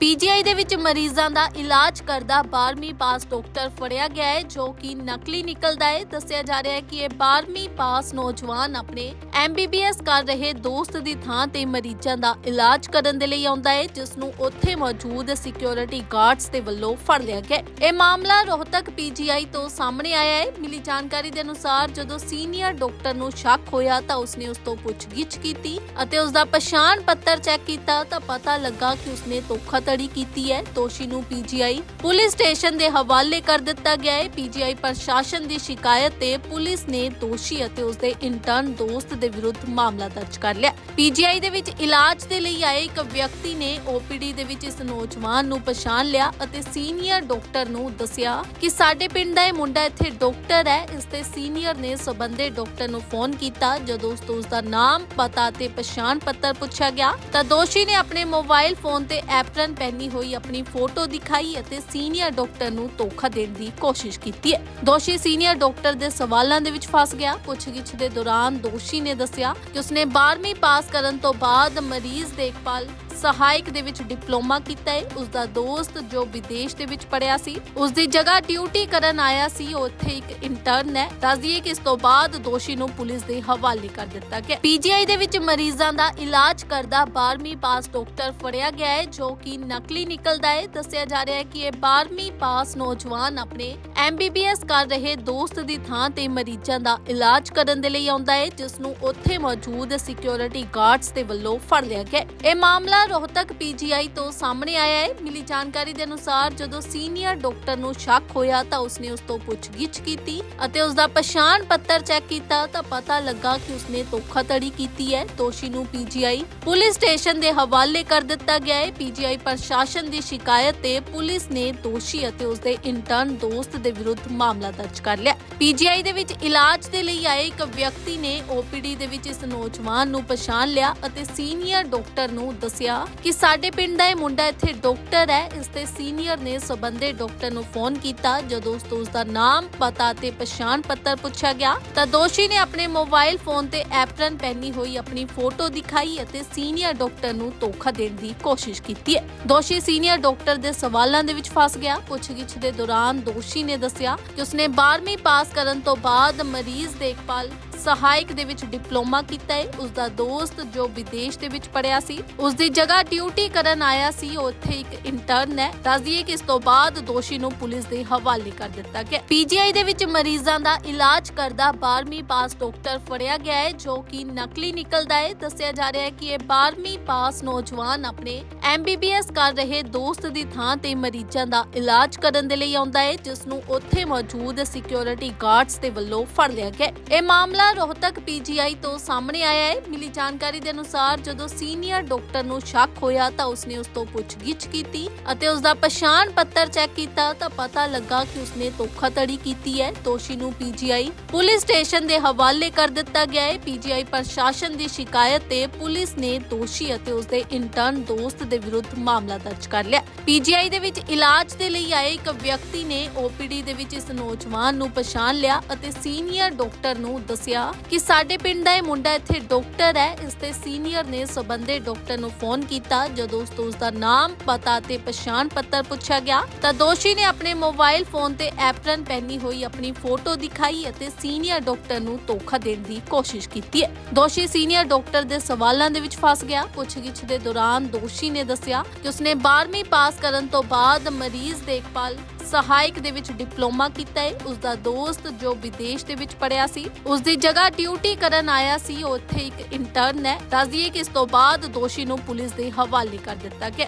PGI ਦੇ ਵਿੱਚ ਮਰੀਜ਼ਾਂ ਦਾ ਇਲਾਜ ਕਰਦਾ 12ਵੀਂ ਪਾਸ ਡਾਕਟਰ ਫੜਿਆ ਗਿਆ ਹੈ, ਜੋ ਕਿ ਨਕਲੀ ਨਿਕਲਦਾ ਹੈ। ਦੱਸਿਆ ਜਾ ਰਿਹਾ ਹੈ ਕਿ ਇਹ 12ਵੀਂ ਪਾਸ ਨੌਜਵਾਨ ਆਪਣੇ ਐਮਬੀਬੀਐਸ ਕਰ ਰਹੇ ਦੋਸਤ ਦੀ ਥਾਂ ਤੇ ਮਰੀਜ਼ਾਂ ਦਾ ਇਲਾਜ ਕਰਨ ਦੇ ਲਈ ਆਉਂਦਾ ਹੈ, ਜਿਸ ਨੂੰ ਉੱਥੇ ਮੌਜੂਦ ਸਿਕਿਉਰਿਟੀ ਗਾਰਡਸ ਦੇ ਵੱਲੋਂ ਫੜ ਲਿਆ ਗਿਆ ਇਹ ਮਾਮਲਾ ਰੋਹਤਕ ਪੀਜੀਆਈ ਤੋਂ ਸਾਹਮਣੇ ਆਇਆ ਹੈ। ਮਿਲੀ ਜਾਣਕਾਰੀ ਦੇ ਅਨੁਸਾਰ ਜਦੋਂ ਸੀਨੀਅਰ ਡਾਕਟਰ ਨੂੰ ਸ਼ੱਕ ਹੋਇਆ ਤਾਂ ਉਸਨੇ ਉਸ ਤੋਂ ਪੁੱਛਗਿੱਛ ਕੀਤੀ ਅਤੇ ਉਸ ਦਾ ਪਛਾਣ ਪੱਤਰ ਚੈੱਕ ਕੀਤਾ ਤਾਂ ਪਤਾ ਲੱਗਾ ਕਿ ਉਸਨੇ ਧੋਖਾਧੜੀ ਕੀਤੀ ਹੈ। ਦੋਸ਼ੀ ਨੂੰ ਪੀਜੀਆਈ ਪੁਲਿਸ ਸਟੇਸ਼ਨ ਦੇ ਹਵਾਲੇ ਕਰ ਦਿੱਤਾ ਗਿਆ ਹੈ। ਪੀਜੀਆਈ ਪ੍ਰਸ਼ਾਸਨ ਦੀ ਸ਼ਿਕਾਇਤ ਤੇ ਪੁਲਿਸ ਨੇ ਦੋਸ਼ੀ ਅਤੇ ਉਸਦੇ ਇੰਟਰਨ ਦੋਸਤ ਦੇ ਵਿਰੁੱਧ ਮਾਮਲਾ ਦਰਜ ਕਰ ਲਿਆ। ਪੀਜੀਆਈ ਦੇ ਵਿੱਚ ਇਲਾਜ ਦੇ ਲਈ ਆਏ ਇੱਕ ਵਿਅਕਤੀ ਨੇ ਓਪੀਡੀ ਦੇ ਵਿੱਚ ਇਸ ਨੌਜਵਾਨ ਨੂੰ ਪਛਾਣ ਲਿਆ ਅਤੇ ਸੀਨੀਅਰ ਡਾਕਟਰ ਨੂੰ ਦੱਸਿਆ ਕਿ ਸਾਡੇ ਪਿੰਡ ਦਾ ਇਹ ਮੁੰਡਾ ਇੱਥੇ ਡਾਕਟਰ ਹੈ। ਇਸ ਦੇ ਸੀਨੀਅਰ ਨੇ ਸਬੰਧੇ ਡਾਕਟਰ ਨੂੰ ਫੋਨ ਕੀਤਾ। ਜਦੋਂ ਉਸ ਤੋਂ ਉਸ ਦਾ ਨਾਮ ਪਤਾ ਤੇ ਪਛਾਣ ਪੱਤਰ ਪੁੱਛਿਆ ਗਿਆ, ਤਾਂ ਦੋਸ਼ੀ ਨੇ ਆਪਣੇ ਮੋਬਾਈਲ ਫੋਨ ਤੇ ਐਪਰਨ ਪਹਿਨੀ ਹੋਈ ਆਪਣੀ ਫੋਟੋ ਦਿਖਾਈ ਅਤੇ ਸੀਨੀਅਰ ਡਾਕਟਰ ਨੂੰ ਧੋਖਾ ਦੇਣ ਦੀ ਕੋਸ਼ਿਸ਼ ਕੀਤੀ ਹੈ। ਦੋਸ਼ੀ ਸੀਨੀਅਰ ਡਾਕਟਰ ਦੇ ਸਵਾਲਾਂ ਦੇ ਵਿੱਚ ਫਸ ਗਿਆ। ਪੁੱਛਗਿੱਛ ਦੇ ਦੌਰਾਨ ਦੋਸ਼ੀ ਨੇ ਦੱਸਿਆ ਕਿ ਉਸਨੇ 12ਵੀਂ ਪਾਸ ਕਰਨ ਤੋਂ ਬਾਅਦ ਮਰੀਜ਼ ਦੇਖਭਾਲ ਸਹਾਇਕ ਦੇ ਵਿੱਚ ਡਿਪਲੋਮਾ ਕੀਤਾ ਹੈ। ਉਸ ਦਾ ਦੋਸਤ ਜੋ ਵਿਦੇਸ਼ ਦੇ ਵਿੱਚ ਪੜਿਆ ਸੀ ਉਸ ਦੀ ਜਗ੍ਹਾ ਡਿਊਟੀ ਕਰਨ ਆਇਆ ਸੀ। ਉੱਥੇ ਇੱਕ ਇੰਟਰਨ ਹੈ। ਦੱਸ ਦਈਏ ਕਿ ਇਸ ਤੋਂ ਬਾਅਦ ਦੋਸ਼ੀ ਨੂੰ ਪੁਲਿਸ ਦੇ ਹਵਾਲੇ ਕਰ ਦਿੱਤਾ ਗਿਆ। ਪੀਜੀਆਈ ਦੇ ਵਿੱਚ ਮਰੀਜ਼ਾਂ ਦਾ ਇਲਾਜ ਕਰਦਾ 12ਵੀਂ ਪਾਸ ਡਾਕਟਰ ਫੜਿਆ ਗਿਆ ਹੈ, ਜੋ ਕਿ ਨਕਲੀ ਨਿਕਲਦਾ ਹੈ। ਦੱਸਿਆ ਜਾ ਰਿਹਾ ਹੈ ਕਿ ਇਹ 12ਵੀਂ ਪਾਸ ਨੌਜਵਾਨ ਆਪਣੇ ਐਮਬੀਬੀਐਸ ਕਰ ਰਹੇ ਦੋਸਤ ਦੀ ਥਾਂ ਤੇ ਮਰੀਜ਼ਾਂ ਦਾ ਇਲਾਜ ਕਰਨ ਦੇ ਲਈ ਆਉਂਦਾ ਹੈ ਜਿਸ ਨੂੰ ਉੱਥੇ ਮੌਜੂਦ ਸਿਕਿਉਰਿਟੀ ਗਾਰਡਸ ਦੇ ਵੱਲੋਂ ਫੜ ਲਿਆ ਗਿਆ ਇਹ ਮਾਮਲਾ ਰੋਹਤਕ ਪੀਜੀਆਈ ਤੋਂ ਸਾਹਮਣੇ ਆਇਆ ਹੈ। ਮਿਲੀ ਜਾਣਕਾਰੀ ਦੇ ਅਨੁਸਾਰ ਜਦੋਂ ਸੀਨੀਅਰ ਡਾਕਟਰ ਨੂੰ ਸ਼ੱਕ ਹੋਇਆ ਤਾਂ ਉਸਨੇ ਉਸ ਤੋਂ ਪੁੱਛਗਿੱਛ ਕੀਤੀ ਅਤੇ ਉਸ ਦਾ ਪਛਾਣ ਪੱਤਰ ਚੈੱਕ ਕੀਤਾ ਤਾਂ ਪਤਾ ਲੱਗਾ ਕਿ ਉਸਨੇ ਧੋਖਾਧੜੀ ਕੀਤੀ ਹੈ। ਦੋਸ਼ੀ ਨੂੰ ਪੀਜੀਆਈ ਪੁਲਿਸ ਸਟੇਸ਼ਨ ਦੇ ਹਵਾਲੇ ਕਰ ਦਿੱਤਾ ਗਿਆ ਹੈ। ਪੀਜੀਆਈ ਪ੍ਰਸ਼ਾਸਨ ਦੀ ਸ਼ਿਕਾਇਤ ਤੇ ਪੁਲਿਸ ਨੇ ਦੋਸ਼ੀ ਅਤੇ ਉਸਦੇ ਇੰਟਰਨ ਦੋਸਤ ਦੇ ਵਿਰੁੱਧ ਮਾਮਲਾ ਦਰਜ ਕਰ ਲਿਆ। ਪੀਜੀਆਈ ਦੇ ਵਿੱਚ ਇਲਾਜ ਦੇ ਲਈ ਆਏ ਇੱਕ ਵਿਅਕਤੀ ਨੇ ਓਪੀਡੀ ਦੇ ਵਿੱਚ ਇਸ ਨੌਜਵਾਨ ਨੂੰ ਪਛਾਣ ਲਿਆ ਅਤੇ ਸੀਨੀਅਰ ਡਾਕਟਰ ਨੂੰ ਦੱਸਿਆ ਕਿ ਸਾਡੇ ਪਿੰਡ ਦਾ ਇਹ ਮੁੰਡਾ ਇੱਥੇ ਡਾਕਟਰ ਹੈ। ਇਸ ਦੇ ਸੀਨੀਅਰ ਨੇ ਸਬੰਧੇ ਡਾਕਟਰ ਨੂੰ ਫੋਨ ਕੀਤਾ। ਜਦੋਂ ਉਸ ਤੋਂ ਉਸ ਦਾ ਨਾਮ ਪਤਾ ਤੇ ਪਛਾਣ ਪੱਤਰ ਪੁੱਛਿਆ ਗਿਆ, ਤਾਂ ਦੋਸ਼ੀ ਨੇ ਆਪਣੇ ਮੋਬਾਈਲ ਫੋਨ ਤੇ ਐਪਰਨ ਪਹਿਨੀ ਹੋਈ ਆਪਣੀ ਫੋਟੋ ਦਿਖਾਈ ਅਤੇ ਸੀਨੀਅਰ ਡਾਕਟਰ ਨੂੰ ਧੋਖਾ ਦੇਣ ਦੀ ਕੋਸ਼ਿਸ਼ ਕੀਤੀ ਹੈ। ਦੋਸ਼ੀ ਸੀਨੀਅਰ ਡਾਕਟਰ ਦੇ ਸਵਾਲਾਂ ਦੇ ਵਿੱਚ ਫਸ ਗਿਆ। ਪੁੱਛਗਿੱਛ ਦੇ ਦੌਰਾਨ ਦੋਸ਼ੀ ਨੇ ਦੱਸਿਆ ਕਿ ਉਸਨੇ 12ਵੀਂ ਪਾਸ ਕਰਨ ਤੋਂ ਬਾਅਦ ਮਰੀਜ਼ ਦੇਖਭਾਲ ਸਹਾਇਕ ਦੇ ਵਿੱਚ ਡਿਪਲੋਮਾ ਕੀਤਾ ਹੈ ਉਸ ਦਾ ਦੋਸਤ ਜੋ ਵਿਦੇਸ਼ ਦੇ ਵਿੱਚ ਪੜਿਆ ਸੀ ਉਸ ਦੀ ਜਗ੍ਹਾ ਡਿਊਟੀ ਕਰਨ ਆਇਆ ਸੀ। ਉੱਥੇ ਇੱਕ ਇੰਟਰਨ ਹੈ। ਦੱਸ ਦਈਏ ਕਿ ਇਸ ਤੋਂ ਬਾਅਦ ਦੋਸ਼ੀ ਨੂੰ ਪੁਲਿਸ ਦੇ ਹਵਾਲੇ ਕਰ ਦਿੱਤਾ ਗਿਆ। ਪੀਜੀਆਈ ਦੇ ਵਿੱਚ ਮਰੀਜ਼ਾਂ ਦਾ ਇਲਾਜ ਕਰਦਾ 12ਵੀਂ ਪਾਸ ਡਾਕਟਰ ਫੜਿਆ ਗਿਆ ਹੈ ਜੋ ਕਿ ਨਕਲੀ ਨਿਕਲਦਾ ਹੈ ਦੱਸਿਆ ਜਾ ਰਿਹਾ ਹੈ ਕਿ ਇਹ 12ਵੀਂ ਪਾਸ ਨੌਜਵਾਨ ਆਪਣੇ ਐਮਬੀਬੀਐਸ ਕਰ ਰਹੇ ਦੋਸਤ ਦੀ ਥਾਂ ਤੇ ਮਰੀਜ਼ਾਂ ਦਾ ਇਲਾਜ ਕਰਨ ਦੇ ਲਈ ਆਉਂਦਾ ਹੈ ਜਿਸ ਨੂੰ ਉੱਥੇ ਮੌਜੂਦ ਸਿਕਿਉਰਿਟੀ ਗਾਰਡਸ ਦੇ ਵੱਲੋਂ ਫੜ ਲਿਆ ਗਿਆ ਇਹ ਮਾਮਲਾ ਰੋਹਤਕ ਪੀਜੀਆਈ ਤੋਂ ਸਾਹਮਣੇ ਆਇਆ ਹੈ। ਮਿਲੀ ਜਾਣਕਾਰੀ ਦੇ ਅਨੁਸਾਰ ਜਦੋਂ ਸੀਨੀਅਰ ਡਾਕਟਰ ਨੂੰ ਸ਼ੱਕ ਹੋਇਆ ਤਾਂ ਉਸਨੇ ਉਸ ਤੋਂ ਪੁੱਛਗਿੱਛ ਕੀਤੀ ਅਤੇ ਉਸ ਦਾ ਪਛਾਣ ਪੱਤਰ ਚੈੱਕ ਕੀਤਾ ਤਾਂ ਪਤਾ ਲੱਗਾ ਕਿ ਉਸਨੇ ਧੋਖਾਧੜੀ ਕੀਤੀ ਹੈ। ਦੋਸ਼ੀ ਨੂੰ ਪੀਜੀਆਈ ਪੁਲਿਸ ਸਟੇਸ਼ਨ ਦੇ ਹਵਾਲੇ ਕਰ ਦਿੱਤਾ ਗਿਆ ਹੈ। ਪੀਜੀਆਈ ਪ੍ਰਸ਼ਾਸਨ ਦੀ ਸ਼ਿਕਾਇਤ ਤੇ ਪੁਲਿਸ ਨੇ ਦੋਸ਼ੀ ਅਤੇ ਉਸ ਦੇ ਇੰਟਰਨ ਦੋਸਤ ਦੇ ਵਿਰੁੱਧ ਮਾਮਲਾ ਦਰਜ ਕਰ ਲਿਆ। ਪੀਜੀਆਈ ਦੇ ਵਿੱਚ ਇਲਾਜ ਦੇ ਲਈ ਆਏ ਇੱਕ ਵਿਅਕਤੀ ਨੇ ਓਪੀਡੀ ਦੇ ਵਿੱਚ ਇਸ ਨੌਜਵਾਨ ਨੂੰ ਪਛਾਣ ਲਿਆ ਅਤੇ ਸੀਨੀਅਰ ਡਾਕਟਰ ਨੂੰ ਦੱਸਿਆ ਕਿ ਸਾਡੇ ਪਿੰਡ ਦਾ ਇਹ ਮੁੰਡਾ ਇੱਥੇ ਡਾਕਟਰ ਹੈ। ਇਸ ਦੇ ਸੀਨੀਅਰ ਨੇ ਸਬੰਧੇ ਡਾਕਟਰ ਨੂੰ ਫੋਨ ਕੀਤਾ। ਜਦੋਂ ਉਸ ਤੋਂ ਉਸ ਦਾ ਨਾਮ ਪਤਾ ਤੇ ਪਛਾਣ ਪੱਤਰ ਪੁੱਛਿਆ ਗਿਆ, ਤਾਂ ਦੋਸ਼ੀ ਨੇ ਆਪਣੇ ਮੋਬਾਈਲ ਫੋਨ ਤੇ ਐਪਰਨ ਪਹਿਨੀ ਹੋਈ ਆਪਣੀ ਫੋਟੋ ਦਿਖਾਈ ਅਤੇ ਸੀਨੀਅਰ ਡਾਕਟਰ ਨੂੰ ਧੋਖਾ ਦੇਣ ਦੀ ਕੋਸ਼ਿਸ਼ ਕੀਤੀ ਹੈ। ਦੋਸ਼ੀ ਸੀਨੀਅਰ ਡਾਕਟਰ ਦੇ ਸਵਾਲਾਂ ਦੇ ਵਿੱਚ ਫਸ ਗਿਆ। ਪੁੱਛਗਿੱਛ ਦੇ ਦੌਰਾਨ ਦੋਸ਼ੀ ਨੇ ਦੱਸਿਆ ਕਿ ਉਸਨੇ 12ਵੀਂ ਪਾਸ ਕਰਨ ਤੋਂ ਬਾਅਦ ਮਰੀਜ਼ ਦੇਖਭਾਲ ਸਹਾਇਕ ਦੇ ਵਿੱਚ ਡਿਪਲੋਮਾ ਕੀਤਾ ਹੈ। ਉਸ ਦਾ ਦੋਸਤ ਜੋ ਵਿਦੇਸ਼ ਦੇ ਵਿੱਚ ਪੜਿਆ ਸੀ ਉਸ ਦੀ ਜਗ੍ਹਾ ਡਿਊਟੀ ਕਰਨ ਆਇਆ ਸੀ। ਉਹ ਉੱਥੇ ਇੱਕ ਇੰਟਰਨ ਹੈ। ਦੱਸ ਦਈਏ ਕਿ ਇਸ ਤੋਂ ਬਾਅਦ ਦੋਸ਼ੀ ਨੂੰ ਪੁਲਿਸ ਦੇ ਹਵਾਲੇ ਕਰ ਦਿੱਤਾ ਗਿਆ।